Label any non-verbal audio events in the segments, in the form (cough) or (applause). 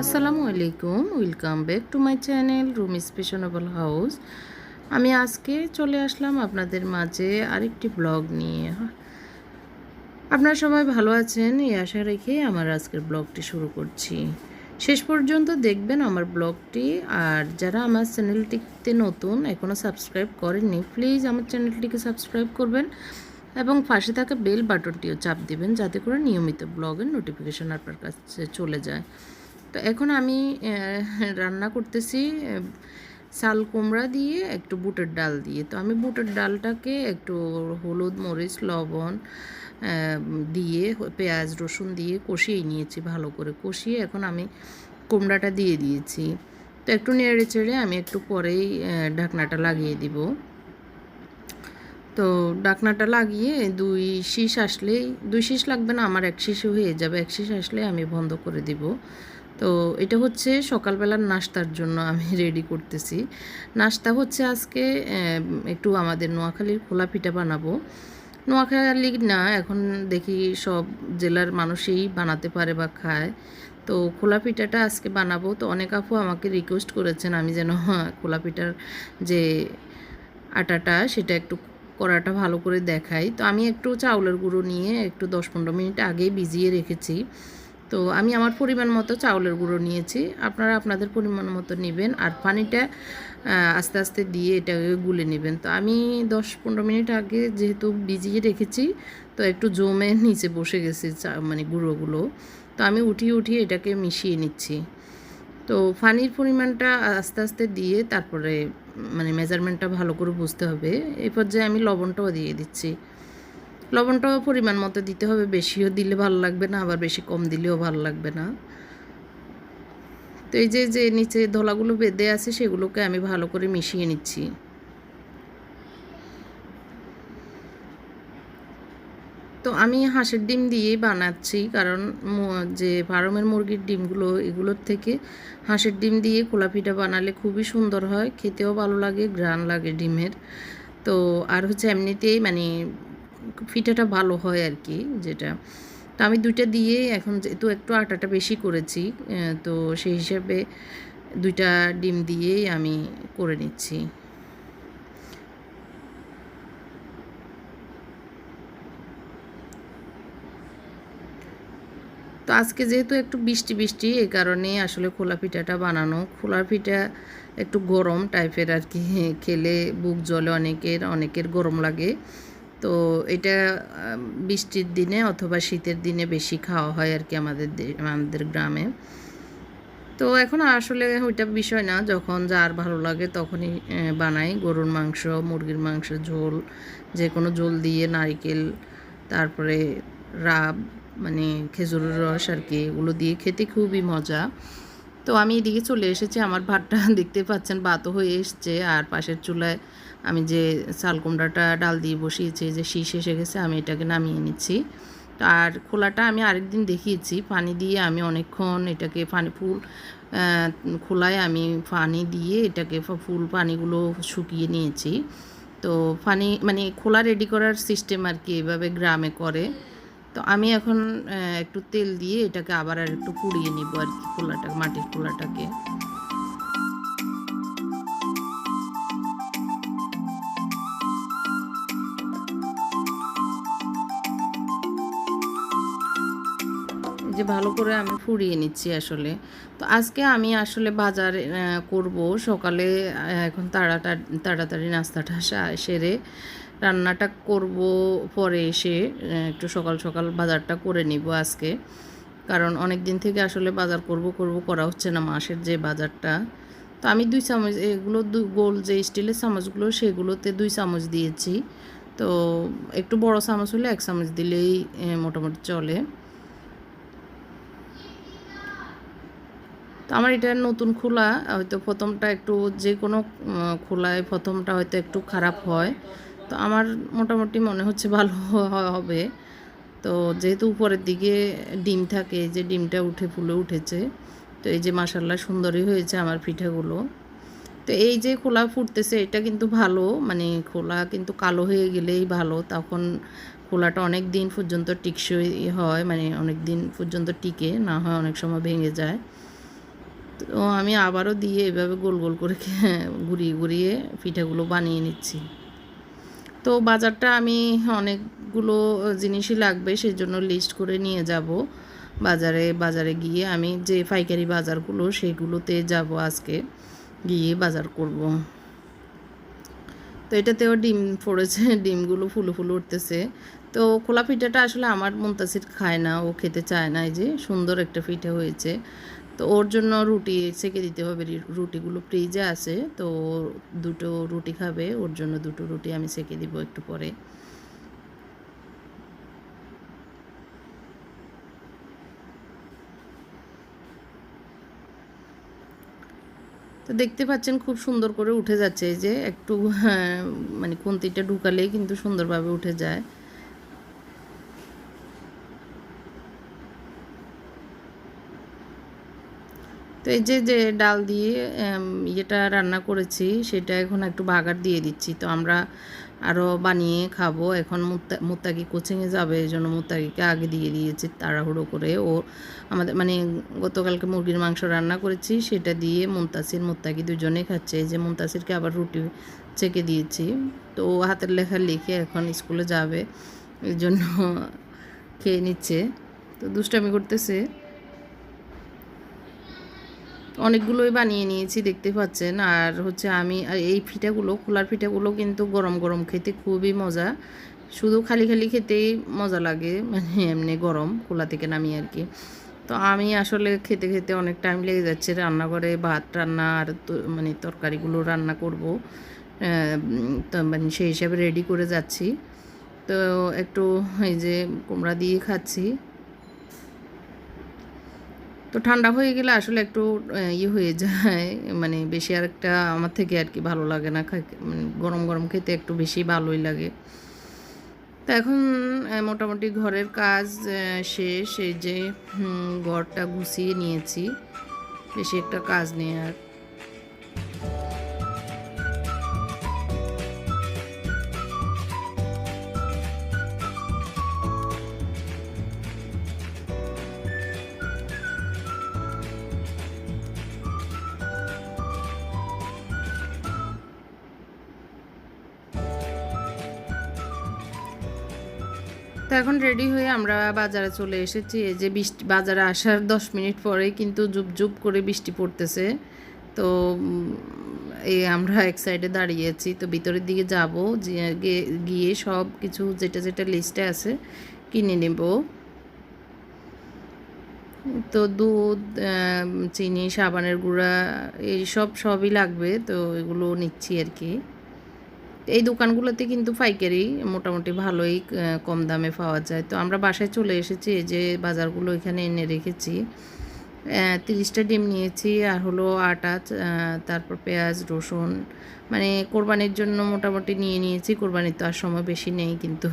আসসালামু আলাইকুম welcome back to my channel room স্পেশনেবল house আমি আজকে চলে আসলাম আপনাদের মাঝে আরেকটি ব্লগ নিয়ে। আপনারা সবাই ভালো আছেন? এই আশা রেখে আমার আজকের ব্লগটি শুরু করছি। শেষ পর্যন্ত দেখবেন আমার ব্লগটি। আর যারা আমার চ্যানেলটিতে নতুন এখনও সাবস্ক্রাইব করেননি, প্লিজ আমার চ্যানেলটিকে সাবস্ক্রাইব করবেন এবং পাশে থাকা বেল বাটনটিও চাপ দিবেন যাতে করে নিয়মিত ব্লগের নোটিফিকেশান আপনার কাছে চলে যায়। তো এখন আমি রান্না করতেছি চাল কুমড়া দিয়ে, একটু বুটের ডাল দিয়ে। তো আমি বুটের ডালটাকে একটু হলুদ, মরিচ, লবণ দিয়ে পেঁয়াজ, রসুন দিয়ে কষিয়ে নিয়েছি ভালো করে। কষিয়ে এখন আমি কুমড়াটা দিয়ে দিয়েছি। তো একটু নেড়ে চেড়ে আমি একটু পরেই ঢাকনাটা লাগিয়ে দিব। তো ডাকনাটা লাগিয়ে দুই শীষ আসলেই, দুই শীষ লাগবে না, আমার এক শীষও হয়ে যাবে। এক শীষ আসলে আমি বন্ধ করে দিব। তো এটা হচ্ছে সকালবেলার নাস্তার জন্য আমি (laughs) রেডি করতেছি। নাস্তা হচ্ছে আজকে একটু আমাদের নোয়াখালীর খোলা পিঠা বানাবো। নোয়াখালী না, এখন দেখি সব জেলার মানুষই বানাতে পারে বা খায়। তো খোলা পিঠাটা আজকে বানাবো। তো অনেক আপু আমাকে রিকোয়েস্ট করেছেন আমি যেন (laughs) খোলা পিঠার যে আটাটা, সেটা একটু করাটা ভালো করে দেখাই। তো আমি একটু চাউলের গুঁড়ো নিয়ে একটু দশ পনেরো মিনিট আগেই ভিজিয়ে রেখেছি। তো আমি আমার পরিমাণ মতো চাউলের গুঁড়ো নিয়েছি। আপনারা আপনাদের পরিমাণ মতো নেবেন আর পানিটা আস্তে আস্তে দিয়ে এটাকে গুলে নেবেন। তো আমি দশ পনেরো মিনিট আগে যেহেতু ভিজিয়ে রেখেছি, তো একটু জমে নিচে বসে গেছে মানে গুঁড়োগুলো। তো আমি উঠিয়ে উঠিয়ে এটাকে মিশিয়ে নিচ্ছি। তো পানির পরিমাণটা আস্তে আস্তে দিয়ে তারপরে মানে মেজারমেন্টটা ভালো করে বুঝতে হবে। এই পর্যায়ে আমি লবণটাও দিয়ে দিচ্ছি। লবণটাও পরিমাণ মতো দিতে হবে, বেশিও দিলে ভালো লাগবে না, আবার বেশি কম দিলেও ভালো লাগবে না। তো এই যে যে নিচে ধলাগুলো বেঁধে আছে, সেগুলোকে আমি ভালো করে মিশিয়ে নিচ্ছি। তো আমি হাঁসের ডিম দিয়েই বানাচ্ছি, কারণ যে ফার্মের মুরগির ডিমগুলো, এগুলোর থেকে হাঁসের ডিম দিয়ে খোলা পিঠা বানালে খুবই সুন্দর হয়, খেতেও ভালো লাগে, ঘ্রাণ লাগে ডিমের। তো আর হচ্ছে এমনিতেই মানে পিঠাটা ভালো হয় আর কি যেটা। তো আমি দুইটা দিয়ে এখন যেহেতু একটু আটাটা বেশি করেছি তো সেই হিসাবে দুইটা ডিম দিয়েই আমি করে নিচ্ছি। তো আজকে যেহেতু একটু বৃষ্টি বৃষ্টি এই কারণে আসলে খোলা পিঠাটা বানানো। খোলা পিঠা একটু গরম টাইপের আর কি, খেলে বুক জলে অনেকের অনেকের গরম লাগে। তো এটা বৃষ্টির দিনে অথবা শীতের দিনে বেশি খাওয়া হয় আর কি আমাদের আমাদের গ্রামে। তো এখন আসলে ওইটা বিষয় না, যখন যার ভালো লাগে তখনই বানাই। গরুর মাংস, মুরগির মাংস, ঝোল যে কোনো ঝোল দিয়ে নারিকেল, তারপরে রাব মানে খেজুরের রস আর কি, এগুলো দিয়ে খেতে খুবই মজা। তো আমি এদিকে চলে এসেছি, আমার ভাতটা (laughs) দেখতে পাচ্ছেন, বাতও হয়ে এসছে, আর পাশের চুলায় আমি যে চাল কুমড়াটা ডাল দিয়ে বসিয়েছি, যে শীষ এসে গেছে, আমি এটাকে নামিয়ে নিচ্ছি। তো আর খোলাটা আমি আরেকদিন দেখিয়েছি, পানি দিয়ে আমি অনেকক্ষণ এটাকে পানি, ফুল খোলায় আমি পানি দিয়ে এটাকে ফুল পানিগুলো শুকিয়ে নিয়েছি। তো পানি মানে খোলা রেডি করার সিস্টেম আর কি এভাবে গ্রামে করে। তো আমি এখন একটু তেল দিয়ে এটাকে আবার আর একটু পুড়িয়ে নিব আর কি খোলাটা, মাটির খোলাটাকে। ভালো করে আমি ফুরিয়ে নিচ্ছি আসলে। তো আজকে আমি আসলে বাজার করব। সকালে এখন তাড়াতাড়ি তাড়াতাড়ি নাস্তাটা সেরে রান্নাটা করব পরে এসে একটু সকাল সকাল বাজারটা করে নিব আজকে। কারণ অনেক দিন থেকে আসলে বাজার করব করব করা হচ্ছে না মাসের যে বাজারটা। তো আমি দুই চামচ, এগুলো দুই গোল যে স্টিলের চামচগুলো, সেগুলোতে দুই চামচ দিয়েছি। তো একটু বড় চামচ হলে এক চামচ দিলেই মোটামুটি চলে। তো আমার এটা নতুন খোলা, হয়তো প্রথমটা একটু যে কোনো খোলায় প্রথমটা হয়তো একটু খারাপ হয়। তো আমার মোটামুটি মনে হচ্ছে ভালো হবে। তো যেহেতু উপরের দিকে ডিম থাকে যে ডিমটা উঠে ফুলে উঠেছে, তো এই যে মাসাল্লাহ সুন্দরই হয়েছে আমার পিঠাগুলো। তো এই যে খোলা ফুটতেছে, এটা কিন্তু ভালো মানে খোলা কিন্তু কালো হয়ে গেলেই ভালো। তখন খোলাটা অনেক দিন পর্যন্ত টিকসই হয় মানে অনেক দিন পর্যন্ত টিকে, না হয় অনেক সময় ভেঙে যায়। তো আমি আবারও দিয়ে এভাবে গোল গোল করে (laughs) ঘুরিয়ে ঘুরিয়ে পিঠাগুলো বানিয়ে নিচ্ছি। তো বাজারটা আমি অনেকগুলো জিনিসই লাগবে সেই জন্য লিস্ট করে নিয়ে যাব। বাজারে বাজারে গিয়ে আমি যে পাইকারি বাজারগুলো সেগুলোতে যাব আজকে, গিয়ে বাজার করব। তো এটাতেও ডিম পড়েছে, (laughs) ডিমগুলো ফুলো ফুলো উঠতেছে। তো খোলা পিঠাটা আসলে আমার মুন্তাসির খায় না, ও খেতে চায় না, এই যে সুন্দর একটা পিঠা হয়েছে। তো ওর জন্য রুটি সেকে দিতে হবে। রুটিগুলো ফ্রিজে আছে তো দুটো রুটি খাবে ওর জন্য দুটো রুটি আমি সেকে দিব একটু পরে। তো দেখতে পাচ্ছেন খুব সুন্দর করে উঠে যাচ্ছে এই যে একটু হ্যাঁ, মানে খুন্তিটা ঢুকালেই কিন্তু সুন্দরভাবে উঠে যায়। তো এই যে যে ডাল দিয়ে ইয়েটা রান্না করেছি, সেটা এখন একটু ভাগার দিয়ে দিচ্ছি। তো আমরা আরও বানিয়ে খাব। এখন মুত্তাকি কোচিংয়ে যাবে, এই জন্য মুত্তাকিকে আগে দিয়ে দিয়েছি তাড়াহুড়ো করে। ও আমাদের মানে গতকালকে মুরগির মাংস রান্না করেছি, সেটা দিয়ে মুন্তাসির মুত্তাকি দুজনে খাচ্ছে। এই যে মুন্তাসিরকে আবার রুটি চেকে দিয়েছি। তো ও হাতের লেখা লিখে এখন স্কুলে যাবে, এই জন্য খেয়ে নিচ্ছে। তো দুষ্টামি করতেছে। অনেকগুলোই বানিয়ে নিয়েছি, দেখতে পাচ্ছেন। আর হচ্ছে আমি এই পিঠাগুলো খোলার পিঠাগুলো কিন্তু গরম গরম খেতে খুবই মজা। শুধু খালি খালি খেতেই মজা লাগে মানে এমনি গরম, খোলা থেকে নামি আর কি। তো আমি আসলে খেতে খেতে অনেক টাইম লেগে যাচ্ছে, রান্নাঘরে ভাত রান্না আর মানে তরকারিগুলো রান্না করব। তো মানে সেই হিসাবে রেডি করে যাচ্ছি। তো একটু এই যে কুমড়া দিয়ে খাচ্ছি। তো ঠান্ডা হয়ে গেলে আসলে একটু ইয়ে হয়ে যায়। মানে বেশি আর একটা আমার থেকে আর কি ভালো লাগে না মানে গরম গরম খেতে একটু বেশি ভালোই লাগে। তো এখন মোটামুটি ঘরের কাজ শেষ। এই যে ঘরটা গুছিয়ে নিয়েছি। বেশি একটা কাজ নেই আর। এখন রেডি হয়ে আমরা বাজারে চলে এসেছি। এই যে বৃষ্টি, বাজারে আসার দশ মিনিট পরে কিন্তু জুপ জুপ করে বৃষ্টি পড়তেছে। তো এই আমরা এক সাইডে দাঁড়িয়েছি তো ভিতরের দিকে যাব, গিয়ে সব কিছু যেটা যেটা লিস্টে আছে কিনে নেব। তো দুধ চিনি, সাবানের গুঁড়া, এই সব, সবই লাগবে। তো এগুলো নিচ্ছি আর কি। এই দোকানগুলোতে কিন্তু পাইকারি মোটামুটি ভালোই কম দামে পাওয়া যায়। তো আমরা বাসায় চলে এসেছি, এই যে বাজারগুলো এখানে এনে রেখেছি। তিরিশটা ডিম নিয়েছি, আর হলো আটা তারপর পেঁয়াজ, রসুন মানে কোরবানির জন্য মোটামুটি নিয়ে নিয়েছি। কোরবানির তো আর সময় বেশি নেই কিন্তু,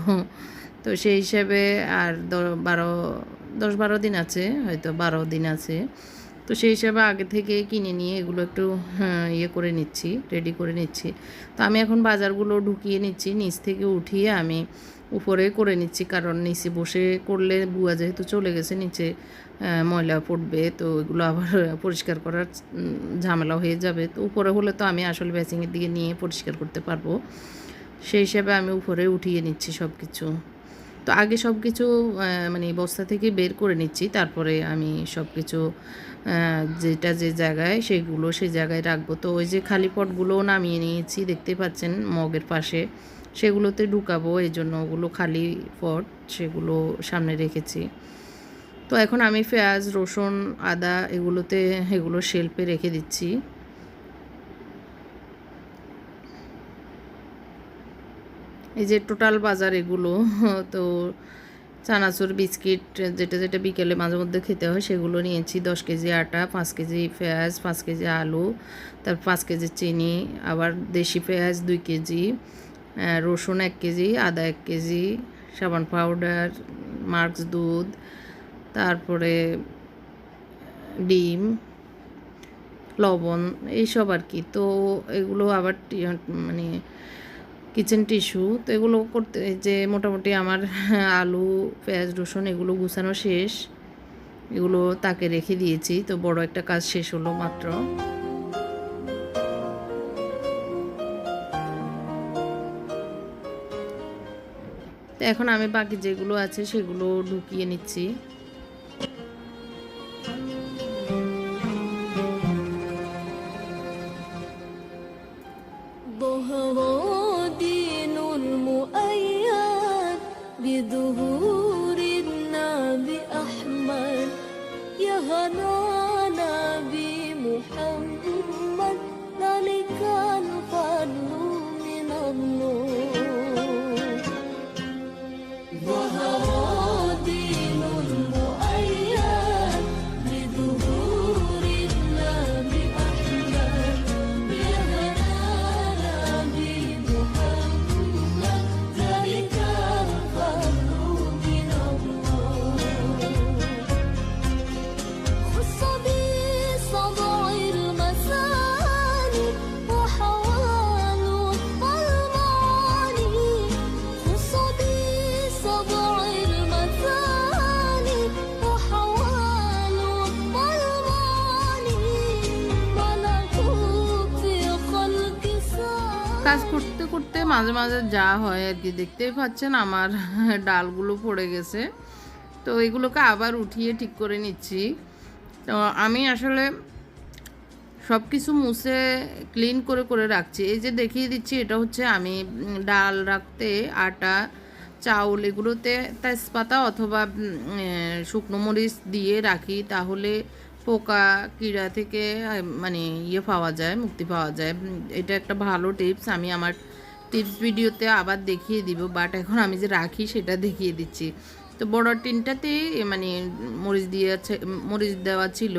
তো সেই হিসাবে আর বারো, দশ, বারো দিন আছে, হয়তো বারো দিন আছে। তো সেই হিসাবে আগে থেকে কিনে নিয়ে এগুলো একটু হ্যাঁ, ইয়ে করে নিচ্ছি রেডি করে নিচ্ছি। তো আমি এখন বাজারগুলো ঢুকিয়ে নিচ্ছি নিচ থেকে উঠিয়ে আমি উপরে করে নিচ্ছি কারণ নিচে বসে করলে বুয়া যেহেতু চলে গেছে নিচে ময়লা পড়বে তো এগুলো আবার (laughs) পরিষ্কার করার ঝামেলা হয়ে যাবে। তো উপরে হলে তো আমি আসলে বেসিংয়ের দিকে নিয়ে পরিষ্কার করতে পারব। সেই হিসাবে আমি উপরে উঠিয়ে নিচ্ছি সব কিছু তো আগে সব কিছু মানে বস্তা থেকে বের করে নিচ্ছি। তারপরে আমি সব কিছু যেটা যে জায়গায় সেগুলো সেই জায়গায় রাখব। তো ওই যে খালি পটগুলোও নামিয়ে নিয়েছি দেখতে পাচ্ছেন মগের পাশে। সেগুলোতে ঢুকাবো, এই জন্য ওগুলো খালি পট, সেগুলো সামনে রেখেছি। তো এখন আমি পেঁয়াজ, রসুন, আদা এগুলোতে, এগুলো শেল্পে রেখে দিচ্ছি। এই যে টোটাল বাজার এগুলো, (laughs) তো চানাচুর, বিস্কিট, যেটা যেটা বিকেলে মাঝে মধ্যে খেতে হয় সেগুলো নিয়েছি। দশ কেজি আটা, পাঁচ কেজি পেঁয়াজ, পাঁচ কেজি আলু, তার পাঁচ কেজি চিনি, আবার দেশি পেঁয়াজ দুই কেজি রসুন এক কেজি, আদা এক কেজি, সাবান পাউডার, মার্কস দুধ, তারপরে ডিম, লবণ, এইসব আর কি। তো এগুলো আবার মানে কিচেন টিস্যু, তো এগুলো করতে যে মোটামুটি আমার (laughs) আলু, পেঁয়াজ, রসুন এগুলো গুছানো শেষ। এগুলো তাকে রেখে দিয়েছি, তো বড় একটা কাজ শেষ হলো মাত্র। তো এখন আমি বাকি যেগুলো আছে সেগুলো ঢুকিয়ে নিচ্ছি। غنانا بمحمد কাজ করতে করতে মাঝে মাঝে যা হয় আর কি, দেখতেই পাচ্ছেন আমার (laughs) ডালগুলো পড়ে গেছে। তো এগুলোকে আবার উঠিয়ে ঠিক করে নিচ্ছি। তো আমি আসলে সব কিছু মুছে ক্লিন করে করে রাখছি। এই যে দেখিয়ে দিচ্ছি, এটা হচ্ছে আমি ডাল রাখতে, আটা, চাউল এগুলোতে তেজপাতা অথবা শুকনো মরিচ দিয়ে রাখি। তাহলে পোকা কীড়া থেকে মানে ইয়ে পাওয়া যায়, মুক্তি পাওয়া যায়। এটা একটা ভালো টিপস। আমি আমার টিপস ভিডিওতে আবার দেখিয়ে দিব, বাট এখন আমি যে রাখি সেটা দেখিয়ে দিচ্ছি। তো বড় টিনটাতেই মানে মরিচ দিয়ে আছে, মরিচ দেওয়া ছিল।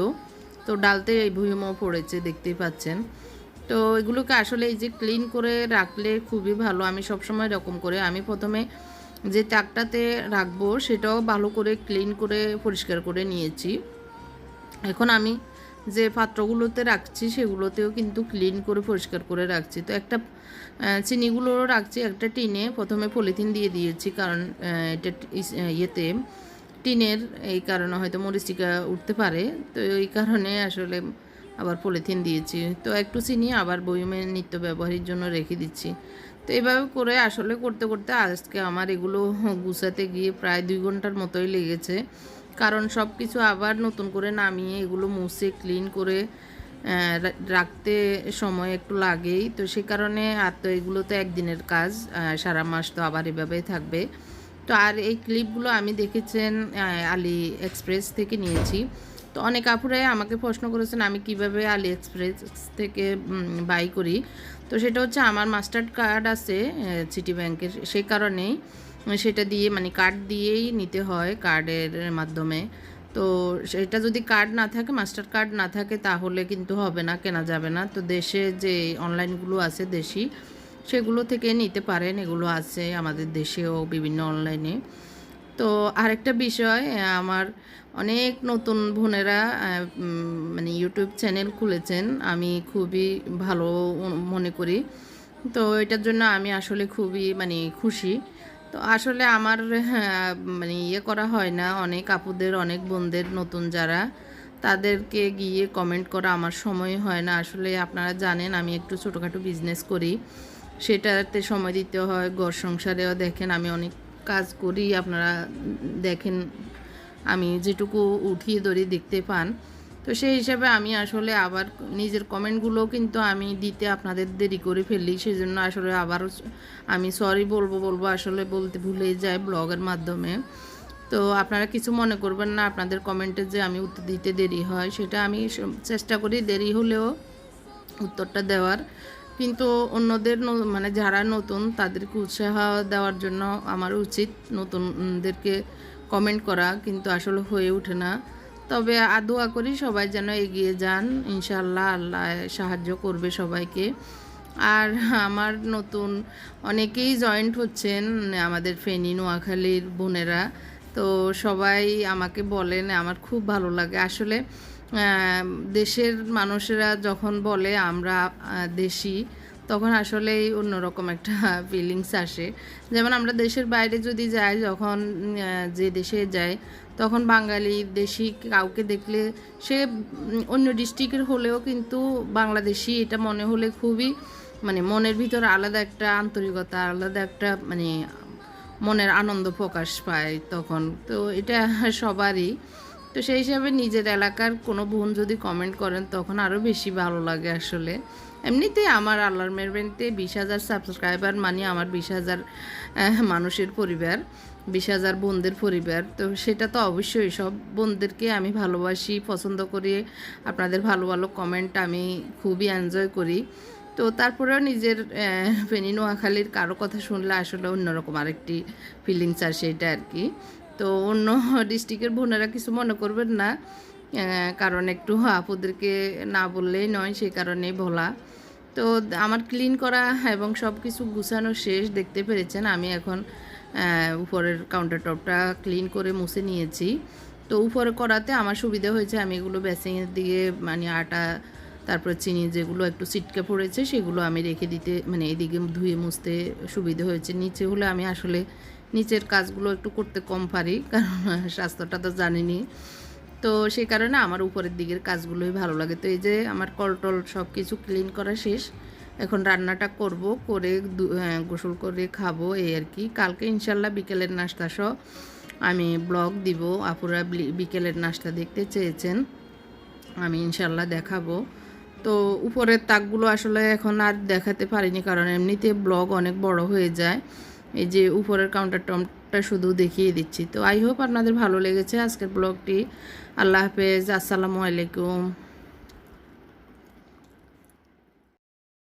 তো ডালতে এই ভুইমও পড়েছে, দেখতেই পাচ্ছেন। তো এগুলোকে আসলে এই যে ক্লিন করে রাখলে খুবই ভালো। আমি সবসময় এরকম করে, আমি প্রথমে যে তাকটাতে রাখব সেটাও ভালো করে ক্লিন করে, পরিষ্কার করে নিয়েছি। এখন আমি যে পাত্রগুলোতে রাখছি সেগুলোতেও কিন্তু ক্লিন করে পরিষ্কার করে রাখছি। তো একটা আহ, চিনিগুলোও রাখছি একটা টিনে। প্রথমে পলিথিন দিয়ে দিয়েছি কারণ এটা ইয়েতে টিনের এই কারণে হয়তো মরিচিকা উঠতে পারে। তো এই কারণে আসলে আবার পলিথিন দিয়েছি। তো একটু চিনি আবার বইমে নিত্য ব্যবহারের জন্য রেখে দিচ্ছি। তো এইভাবে করে আসলে করতে করতে আজকে আমার এগুলো গুছাতে গিয়ে প্রায় দুই ঘণ্টার মতোই লেগেছে। কারণ সব কিছু আবার নতুন করে নামিয়ে এগুলো মুছে ক্লিন করে রাখতে সময় একটু লাগেই। তো সে কারণে আর তো এগুলো তো একদিনের কাজ সারা মাস তো আবার এভাবেই থাকবে। তো আর এই ক্লিপগুলো আমি দেখেছেন আলি এক্সপ্রেস থেকে নিয়েছি। তো অনেক আপুরাই আমাকে প্রশ্ন করেছেন, আমি কীভাবে আলি এক্সপ্রেস থেকে বাই করি? তো সেটা হচ্ছে আমার মাস্টার কার্ড আছে সিটি ব্যাংকের সেই কারণেই। সেটা দিয়ে মানে কার্ড দিয়েই নিতে হয় কার্ডের মাধ্যমে। তো সেটা যদি কার্ড না থাকে মাস্টার কার্ড না থাকে, তাহলে কিন্তু হবে না, কেনা যাবে না। তো দেশে যে অনলাইনগুলো আছে দেশি, সেগুলো থেকে নিতে পারেন। এগুলো আছে আমাদের দেশেও বিভিন্ন অনলাইনে তো আরেকটা বিষয়, আমার অনেক নতুন বোনেরা মানে ইউটিউব চ্যানেল খুলেছেন। আমি খুবই ভালো মনে করি। তো এটার জন্য আমি আসলে খুবই মানে খুশি। তো আসলে আমার হ্যাঁ, মানে ইয়ে করা হয় না। অনেক আপুদের অনেক বোনদের নতুন যারা তাদেরকে গিয়ে কমেন্ট করা আমার সময় হয় না। আসলে আপনারা জানেন আমি একটু ছোটোখাটো বিজনেস করি। সেটাতে সময় দিতে হয় ঘর সংসারেও দেখেন আমি অনেক কাজ করি। আপনারা দেখেন আমি যেটুকু উঠিয়ে ধরে দেখতে পান। তো সেই হিসাবে আমি আসলে আবার নিজের কমেন্টগুলো কিন্তু আমি দিতে আপনাদের দেরি করে ফেলি সেই জন্য আসলে আবারও আমি সরি বলব বলব আসলে বলতে ভুলে যাই ব্লগের মাধ্যমে। তো আপনারা কিছু মনে করবেন না, আপনাদের কমেন্টে যে আমি উত্তর দিতে দেরি হয়, সেটা আমি চেষ্টা করি দেরি হলেও উত্তরটা দেওয়ার। কিন্তু অন্যদের মানে যারা নতুন, তাদেরকে উৎসাহ দেওয়ার জন্য আমার উচিত নতুনদেরকে কমেন্ট করা, কিন্তু আসলে হয়ে ওঠে না। তবে আদোয়া করি সবাই যেন এগিয়ে যান। ইনশাল্লাহ আল্লাহ সাহায্য করবে সবাইকে। আর আমার নতুন অনেকেই জয়েন্ট হচ্ছেন, আমাদের ফেনী, নোয়াখালীর বোনেরা। তো সবাই আমাকে বলেন, আমার খুব ভালো লাগে। আসলে দেশের মানুষেরা যখন বলে আমরা দেশি, তখন আসলেই অন্যরকম একটা ফিলিংস আসে। যেমন আমরা দেশের বাইরে যদি যাই, যখন যে দেশে যাই তখন বাঙালি দেশি কাউকে দেখলে সে অন্য ডিস্ট্রিক্টের হলেও কিন্তু বাংলাদেশি, এটা মনে হলে খুবই মানে মনের ভিতর আলাদা একটা আন্তরিকতা, আলাদা একটা মানে মনের আনন্দ প্রকাশ পায় তখন। তো এটা সবারই। তো সেই হিসাবে নিজের এলাকার কোনো বোন যদি কমেন্ট করেন, তখন আরও বেশি ভালো লাগে আসলে। এমনিতে আমার আল্লাহর মেরবেনতে বিশ হাজার সাবস্ক্রাইবার মানে আমার বিশ হাজার মানুষের পরিবার। বিশ হাজার বোনদের পরিবার, তো সেটা তো অবশ্যই সব বোনদেরকে আমি ভালোবাসি, পছন্দ করি। আপনাদের ভালো ভালো কমেন্ট আমি খুবই এনজয় করি। তো তারপরেও নিজের ফেনী নোয়াখালীর কারও কথা শুনলে আসলে অন্যরকম আরেকটি ফিলিংস আসে এটা আর কি। তো অন্য ডিস্ট্রিক্টের বোনেরা কিছু মনে করবেন না কারণ একটু আপুদেরকে না বললেই নয় সেই কারণেই বলা। তো আমার ক্লিন করা এবং সব কিছু গুছানো শেষ, দেখতে পেরেছেন। আমি এখন উপরের কাউন্টার টপটা ক্লিন করে মুছে নিয়েছি। তো উপরে করাতে আমার সুবিধা হয়েছে, আমি এগুলো বেসিংয়ের দিকে মানে আটা, তারপরে চিনি যেগুলো একটু ছিটকে পড়েছে, সেগুলো আমি রেখে দিতে মানে এদিকে ধুয়ে মুছতে সুবিধা হয়েছে। নিচে হলে আমি আসলে নিচের কাজগুলো একটু করতে কম পারি, কারণ স্বাস্থ্যটা তো জানিনি। তো সেই কারণে আমার উপরের দিকের কাজগুলোই ভালো লাগে। তো এই যে আমার কলটল সব কিছু ক্লিন করা শেষ। এখন রান্নাটা করব করে হ্যাঁ, গোসল করে খাব এই আর কি। কালকে ইনশাল্লাহ বিকেলের নাস্তা সহ আমি ব্লগ দিব। আপুরা বিকেলের নাস্তা দেখতে চেয়েছেন আমি ইনশাল্লাহ দেখাবো। তো উপরের তাকগুলো আসলে এখন আর দেখাতে পারিনি কারণ এমনিতে ব্লগ অনেক বড় হয়ে যায়। এই যে উপরের কাউন্টার টমটা শুধু দেখিয়ে দিচ্ছি। তো আই হোপ আপনাদের ভালো লেগেছে আজকের ব্লগটি। আল্লাহ হাফেজ আসসালামু আলাইকুম।